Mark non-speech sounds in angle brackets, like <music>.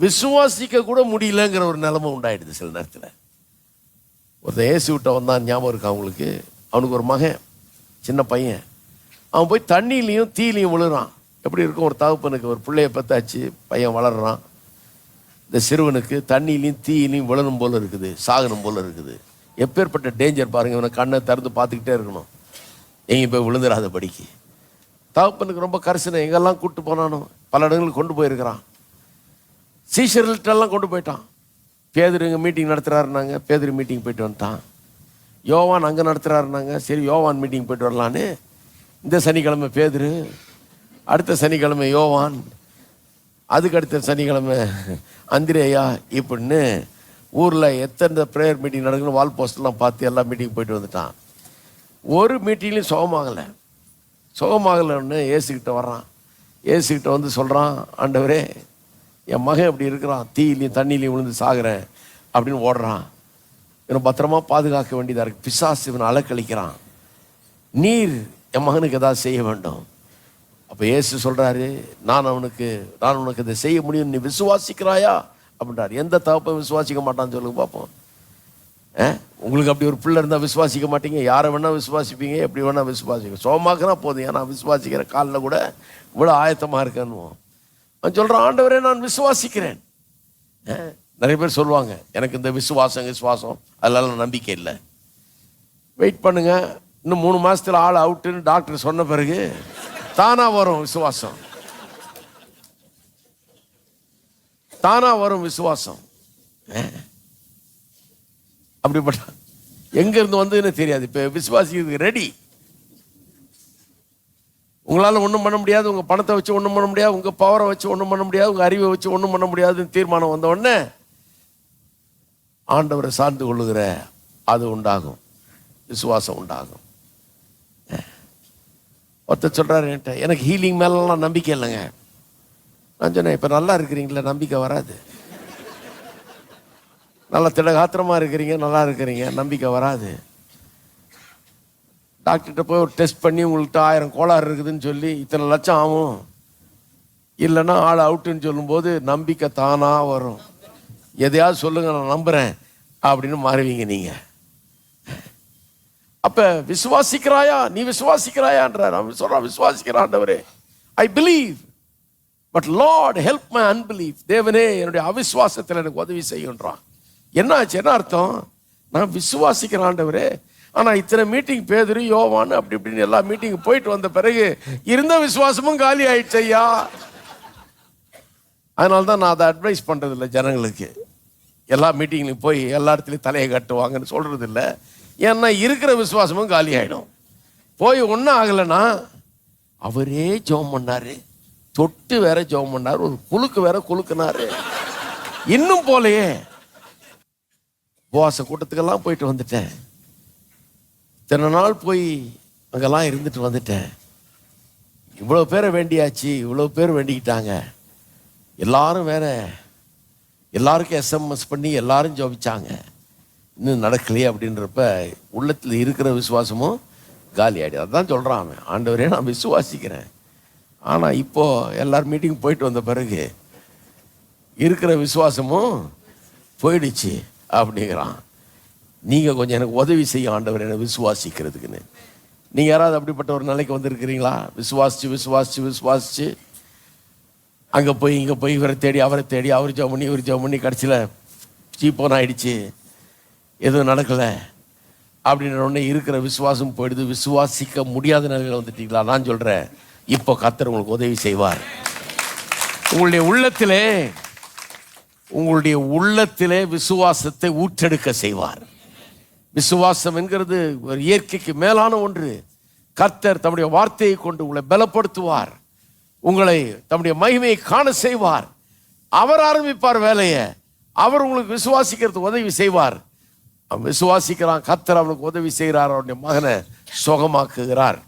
விசுவாசிக்க கூட முடியலங்கிற ஒரு நிலைமை உண்டாயிடுது சில நேரத்தில். ஒருத்தன் ஏசி விட்ட வந்தான் ஞாபகம் இருக்கு அவங்களுக்கு? அவனுக்கு ஒரு மகன் சின்ன பையன். அவன் போய் தண்ணியிலையும் தீலையும் விழுறான். எப்படி இருக்கும்? ஒரு தகப்பனுக்கு ஒரு பிள்ளைய பத்தாச்சு பையன் வளர்றான். இந்த சிறுவனுக்கு தண்ணியிலையும் தீயிலையும் விழணும் போல் இருக்குது சாகணும் போல் இருக்குது. எப்பேற்பட்ட டேஞ்சர் பாருங்க இவனை கண்ணை திறந்து பார்த்துக்கிட்டே இருக்கணும். எங்கேயும் போய் விழுந்துடாத படிக்கு. தகப்பனுக்கு ரொம்ப கரிசனை எங்கெல்லாம் கூப்பிட்டு போனானோ பல இடங்களுக்கு கொண்டு போயிருக்கிறான். சீஷர்கள்ட்டெல்லாம் கொண்டு போயிட்டான். பேதர் இங்கே மீட்டிங் நடத்துகிறாருனாங்க பேதர் மீட்டிங் போயிட்டு வந்துட்டான். யோவான் அங்கே நடத்துகிறாருனாங்க சரி யோவான் மீட்டிங் போயிட்டு வரலான்னு. இந்த சனிக்கிழமை பேதர் அடுத்த சனிக்கிழமை யோவான் அதுக்கு அடுத்த சனிக்கிழமை அந்திரேயா இப்படின்னு ஊரில் எத்தனை ப்ரேயர் மீட்டிங் நடக்குன்னு வால் போஸ்ட்லாம் பார்த்து எல்லா மீட்டிங் போயிட்டு வந்துட்டான். ஒரு மீட்டிங்லையும் சுகமாகலை சுகமாகலைன்னு ஏசுக்கிட்ட வர்றான். ஏசுக்கிட்ட வந்து சொல்கிறான் ஆண்டவரே என் மகன் இப்படி இருக்கிறான் தீயிலையும் தண்ணியிலையும் விழுந்து சாகுறேன் அப்படின்னு ஓடுறான். இவனை பத்திரமா பாதுகாக்க வேண்டியதாக இருக்கு. பிசாசு இவனை அலக்களிக்கிறான் நீர் என் மகனுக்கு ஏதாவது செய்ய வேண்டும். அப்போ ஏசு சொல்கிறாரு நான் அவனுக்கு நான் உனக்கு இதை செய்ய முடியும் நீ விசுவாசிக்கிறாயா? அப்படின்றார். எந்த தகப்பையும் விசுவாசிக்க மாட்டான்னு சொல்லுங்க பார்ப்போம். ஆ? உங்களுக்கு அப்படி ஒரு பிள்ளை இருந்தால் விசுவாசிக்க மாட்டீங்க? யாரை வேணால் விசுவாசிப்பீங்க? எப்படி வேணால் விசுவாசிங்க சோமாக்குனா போதும். ஏன்னா விசுவாசிக்கிற காலில் கூட இவ்வளோ ஆயத்தமாக இருக்கேன்னு அவன் சொல்கிறான் ஆண்டவரே நான் விசுவாசிக்கிறேன். ஆ? நிறைய பேர் சொல்லுவாங்க எனக்கு இந்த விசுவாசம் விசுவாசம் அதெல்லாம் நம்பிக்கை இல்லை. வெயிட் பண்ணுங்க இன்னும் மூணு மாதத்தில் ஆள் அவுட்டுன்னு டாக்டர் சொன்ன பிறகு தானாக வரும் விசுவாசம். தானாக வரும் விசுவாசம். அப்படிப்பட்ட எங்கேருந்து வந்ததுன்னு தெரியாது இப்போ விசுவாசிக்கிறதுக்கு ரெடி உங்களால் ஒன்றும் பண்ண முடியாது உங்கள் பணத்தை வச்சு ஒன்றும் பண்ண முடியாது உங்கள் பவரை வச்சு ஒன்றும் பண்ண முடியாது உங்கள் அறிவை வச்சு ஒன்றும் பண்ண முடியாதுன்னு தீர்மானம் வந்த உடனே ஆண்டவரை சார்ந்து கொள்ளுகிற அது உண்டாகும் விசுவாசம் உண்டாகும். ஒருத்தர் சொல்கிறாரு என்கிட்ட எனக்கு ஹீலிங் மேலெலாம் நம்பிக்கை இல்லைங்க. நான் சொன்னேன் இப்போ நல்லா இருக்கிறீங்களா நம்பிக்கை வராது. <laughs> நல்லா திடகாத்திரமாக இருக்கிறீங்க நல்லா இருக்கிறீங்க நம்பிக்கை வராது. டாக்டர்கிட்ட போய் ஒரு டெஸ்ட் பண்ணி உங்கள்கிட்ட ஆயிரம் கோளாறு இருக்குதுன்னு சொல்லி இத்தனை லட்சம் ஆகும். இல்லைன்னா ஆள் அவுட்டுன்னு சொல்லும்போது நம்பிக்கை தானாக வரும். எதையாவது சொல்லுங்கள் நான் நம்புறேன் அப்படின்னு மாறுவீங்க நீங்கள் அப்போ விசுவாசிக்கிறாயா? நீ விசுவாசிக்கிறாயான்றார். அவன் சொல்கிறான் விசுவாசிக்கிறான்டவரே I believe but Lord help my unbelief தேவனே என்னுடைய அவிசுவாசத்தில் எனக்கு உதவி செய்யுன்றான். என்ன ஆச்சு என்ன அர்த்தம்? நான் விசுவாசிக்கிறேன் ஆனால் இத்தனை மீட்டிங் பேதுரு யோவான் அப்படி இப்படின்னு எல்லா மீட்டிங் போயிட்டு வந்த பிறகு இருந்த விசுவாசமும் காலி ஆயிடுச்சு ஐயா. அதனால தான் நான் அதை அட்வைஸ் பண்ணுறதில்ல ஜனங்களுக்கு. எல்லா மீட்டிங்லையும் போய் எல்லா இடத்துலையும் தலையை கட்டுவாங்கன்னு சொல்கிறது இல்லை ஏன்னா இருக்கிற விசுவாசமும் காலி ஆகிடும் போய் ஒன்றும் ஆகலைன்னா அவரே ஜோம் பண்ணார். தொட்டு வேற ஜோம் பண்ணார். ஒரு குலுக்கு வேற குழுக்குனாரு இன்னும் போலையே. போச கூட்டத்துக்கெல்லாம் போயிட்டு வந்துட்டேன். இத்தனை நாள் போய் அங்கெல்லாம் இருந்துட்டு வந்துட்டேன். இவ்வளோ பேரை வேண்டியாச்சு இவ்வளோ பேர் வேண்டிக்கிட்டாங்க. எல்லாரும் வேற எல்லாருக்கும் எஸ்எம்எஸ் பண்ணி எல்லாரும் ஜோபிச்சாங்க. இன்னும் நடக்கலையே அப்படின்றப்ப உள்ளத்தில் இருக்கிற விசுவாசமும் காலி ஆயிடுது. அதான் சொல்கிறான் அவன். ஆண்டவரே நான் விசுவாசிக்கிறேன். ஆனால் இப்போ எல்லார் மீட்டிங் போயிட்டு வந்த பிறகு இருக்கிற விசுவாசமும் போயிடுச்சு அப்படிங்கிறான். நீங்கள் கொஞ்சம் எனக்கு உதவி செய்ய ஆண்டவர் என்னை விசுவாசிக்கிறதுக்குன்னு. நீங்கள் யாராவது அப்படிப்பட்ட ஒரு நிலைக்கு வந்திருக்கிறீங்களா? விசுவாசிச்சு விசுவாசிச்சு விசுவாசிச்சு. அங்கே போய் இங்கே போய் இவரை தேடி அவரை தேடி அவர் ஜெபம் பண்ணி இவர் ஜெபம் பண்ணி கடைசியில் சீப்போன் ஆயிடுச்சு. எதுவும் நடக்கலை. அப்படின்ற உடனே இருக்கிற விசுவாசம் போயிடுது. விசுவாசிக்க முடியாத நிலையில் வந்துட்டீங்களா? நான் சொல்கிறேன் இப்போ கத்தர் உங்களுக்கு உதவி செய்வார். உங்களுடைய உள்ளத்திலே உங்களுடைய உள்ளத்திலே விசுவாசத்தை ஊற்றெடுக்க செய்வார். விசுவாசம் என்கிறது ஒரு இயற்கைக்கு மேலான ஒன்று. கர்த்தர் தம்முடைய வார்த்தையை கொண்டு உங்களை பலப்படுத்துவார். உங்களை தம்முடைய மகிமையை காண செய்வார். அவர் ஆரம்பிப்பார் வேலையை. அவர் உங்களுக்கு விசுவாசிக்கிறதுக்கு உதவி செய்வார். அவன் விசுவாசிக்கிறான். கர்த்தர் அவனுக்கு உதவி செய்கிறார். அவனுடைய மகனை சுகமாக்குகிறார்.